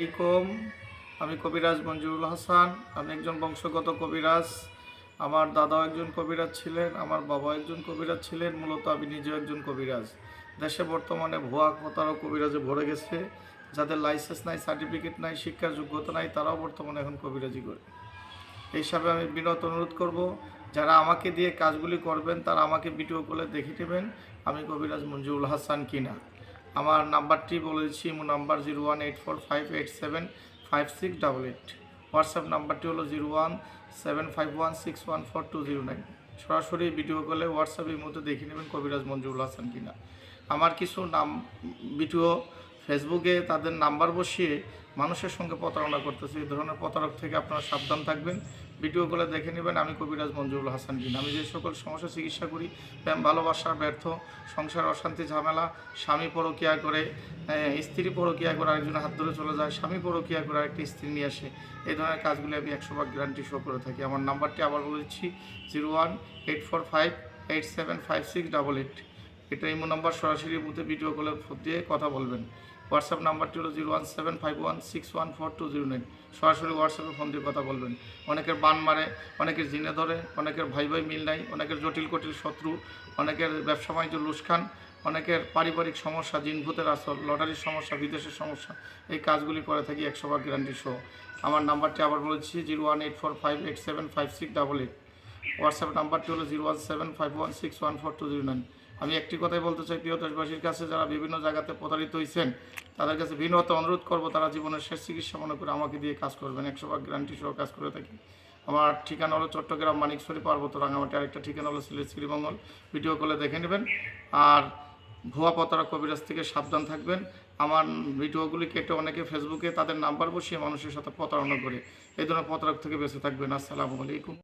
আলাইকুম। আমি কবিরাজ মঞ্জুরুল হাসান, আমি একজন বংশগত কবিরাজ। আমার দাদাও একজন কবিরাজ ছিলেন, আমার বাবা একজন কবিরাজ ছিলেন, মূলত আমি নিজেও একজন কবিরাজ। দেশে বর্তমানে ভুয়া প্রতারক কবিরাজে ভরে গেছে। যাদের লাইসেন্স নাই সার্টিফিকেট নাই, শিক্ষার যোগ্যতা নাই, তারাও বর্তমানে এখন কবিরাজি করে। এই হিসাবে আমি বিনত অনুরোধ করব, যারা আমাকে দিয়ে কাজগুলি করবেন, তারা আমাকে ভিডিও কলে দেখে নেবেন, আমি কবিরাজ মঞ্জুরুল হাসান কিনা। আমার নাম্বারটি বলেছি আমার number zero one eight four five eight seven five six double eight. WhatsApp নাম্বারটি হলো zero one seven five one six one four two zero nine. সরাসরি ভিডিও কলে হোয়াটসঅ্যাপের মধ্যে দেখে নেবেন কবিরাজ মঞ্জুরুল হাসান কিনা। আমার কিছু নাম, ভিডিও ফেসবুকে তাদের নাম্বার বসিয়ে মানুষের সঙ্গে প্রতারণা করতেছে। এই ধরনের প্রতারক থেকে আপনারা সাবধান থাকবেন। ভিডিওগুলো দেখে নেবেন। আমি কবিরাজ মঞ্জুরুল হাসান কিনা আমি যে সকল সমস্যা চিকিৎসা করি প্রেম ভালোবাসার ব্যর্থ, সংসার অশান্তি, ঝামেলা, স্বামী পরকিয়া করে স্ত্রী পরকিয়া করে আরেকজনের হাত ধরে চলে যায়, স্বামী পরকিয়া করে আরেকটি স্ত্রী নিয়ে আসে, এই ধরনের কাজগুলি আমি একশো ভাগ গ্যারান্টি শো করে থাকি। আমার নাম্বারটি আবার বলেছি zero one eight four five eight seven five six double eight. এটা ইমো নাম্বার সরাসরি বুথে ভিডিও কলে দিয়ে কথা বলবেন। হোয়াটসঅ্যাপ নাম্বারটি হলো zero one seven five one six one four two zero nine সরাসরি হোয়াটসঅ্যাপে ফোন দিয়ে কথা বলবেন। অনেকের বান মারে, অনেকের জিনে ধরে, অনেকের ভাই ভাই মিল নাই, অনেকের জটিল কটিল শত্রু, অনেকের ব্যবসা বাণিজ্য লুসখান অনেকের পারিবারিক সমস্যা জিনভূতের আসল লটারির সমস্যা, বিদেশের সমস্যা, এই কাজগুলি করে থাকি একশো বার গ্যারান্টি সহ। আমার নাম্বারটি আবার বলেছি zero one eight four five eight seven five six double eight WhatsApp নাম্বারটি হলো zero one seven one six one four two zero nine. আমি একটি কথাই বলতে চাই, প্রিয় দেশবাসীর কাছে যারা বিভিন্ন জায়গাতে প্রতারিত হয়েছেন তাদের কাছে বিনত অনুরোধ করব, তারা জীবনের শেষ চিকিৎসা মনে করে আমাকে দিয়ে কাজ করবেন। একশো ভাগ গ্যারান্টি সহ কাজ করে থাকি। আমার ঠিকানা হলো চট্টগ্রাম মানিকছড়ি পার্বত্য রাঙামাটি। আরেকটা ঠিকানা হলো সিলেট শ্রীমঙ্গল। ভিডিও কলে দেখে নেবেন। আর ভুয়া প্রতারক কবিরাজ থেকে সাবধান থাকবেন। আমার ভিডিওগুলি কেটে অনেকে ফেসবুকে তাদের নাম্বার বসিয়ে মানুষের সাথে প্রতারণা করে। এই ধরনের প্রতারক থেকে বেঁচে থাকবেন। আসসালামু আলাইকুম।